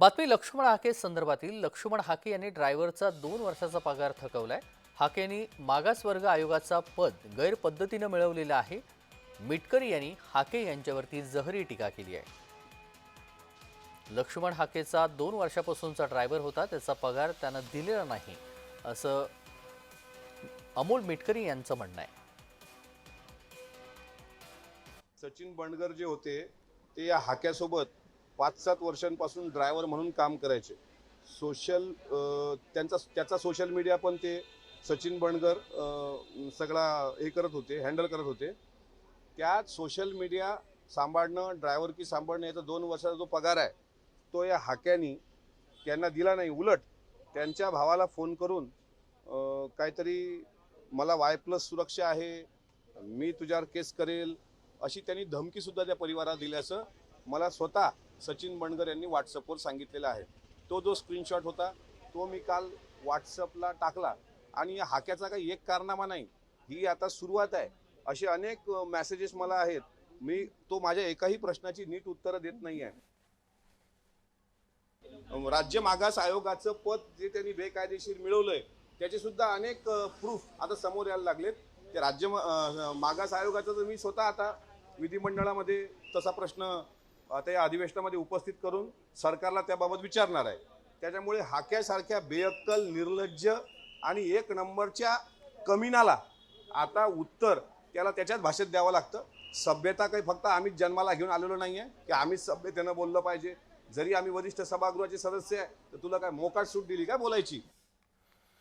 बातमी लक्ष्मण हाके संदर्भातील. लक्ष्मण हाके यांनी ड्रायव्हरचा दोन वर्षाचा पगार थकवलाय. हाकेंनी मागासवर्ग आयोगाचा पद गैरपद्धतीनं मिळवलेलं आहे. मिटकरी यांनी हाके यांच्यावरती जहरी टीका केली आहे. लक्ष्मण हाकेचा दोन वर्षापासूनचा ड्रायव्हर होता. त्याचा पगार त्यानं दिलेला नाही असं अमोल मिटकरी यांचं म्हणणं आहे. सचिन बंडगर जे होते ते या हाक्यासोबत पाच सात वर्षांपासून ड्रायव्हर म्हणून काम करायचे. सोशल त्यांचा त्याचा सोशल मीडिया पण ते सचिन बणगर सगळा हे करत होते हँडल करत होते. त्यात सोशल मीडिया सांभाळणं ड्रायव्हर की सांभाळणं याचा दोन वर्षाचा जो पगार आहे तो या हाक्यानी त्यांना दिला नाही. उलट त्यांच्या भावाला फोन करून काहीतरी मला वाय प्लस सुरक्षा आहे मी तुझ्यावर केस करेल अशी त्यांनी धमकीसुद्धा त्या परिवाराला दिल्याचं मला स्वतः सचिन बंडगर यांनी व्हॉट्सअपवर सांगितलेला आहे. तो जो स्क्रीनशॉट होता तो मी काल व्हॉट्सअपला टाकला आणि या हाक्याचा काही एक कारनामा नाही. ही आता सुरुवात आहे. असे अनेक मेसेजेस मला आहेत. मी तो माझ्या एकाही प्रश्नाची नीट उत्तरं देत नाही आहे राज्य मागास आयोगाचं पद जे त्यांनी बेकायदेशीर मिळवलंय त्याचे सुद्धा अनेक प्रूफ आता समोर यायला लागलेत. ते राज्य म- मागास आयोगाचं तर मी स्वतः आता विधिमंडळामध्ये तसा प्रश्न आता या अधिवेशनामध्ये उपस्थित करून सरकारला त्याबाबत विचारणार आहे. त्याच्यामुळे हाक्यासारख्या बेअक्कल निर्लज्ज आणि एक नंबरच्या कमीनाला आता उत्तर त्याला त्याच्याच भाषेत द्यावं लागतं. सभ्यता काही फक्त आम्हीच जन्माला घेऊन आलेलो नाही आहे की आम्हीच सभ्यतेनं बोललं पाहिजे. जरी आम्ही वरिष्ठ सभागृहाचे सदस्य आहे तर तुला काय मोकाट सूट दिली काय बोलायची?